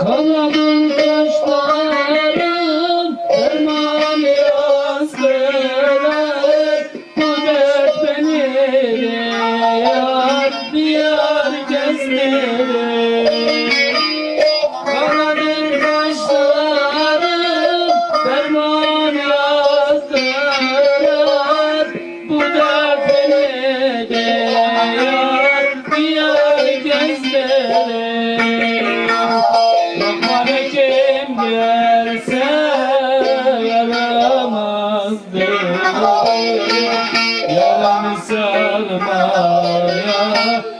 Kanadım kaşlarım Derman biraz kılar Bu dert Diyar kesmeler gelse yaramazdı. Yaramı sarmaya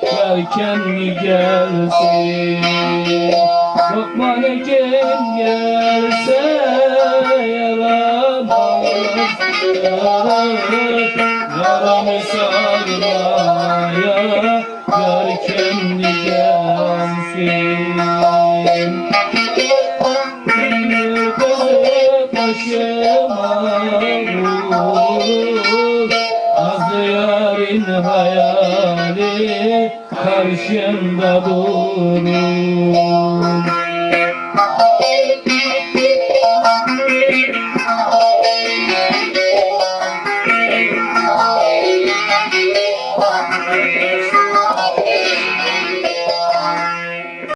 Yerken gelsin? Lokman Hekim gelse yaramazdı. Yaramı sarmaya Yerken vur Nazlı yarın hayali karşımda durur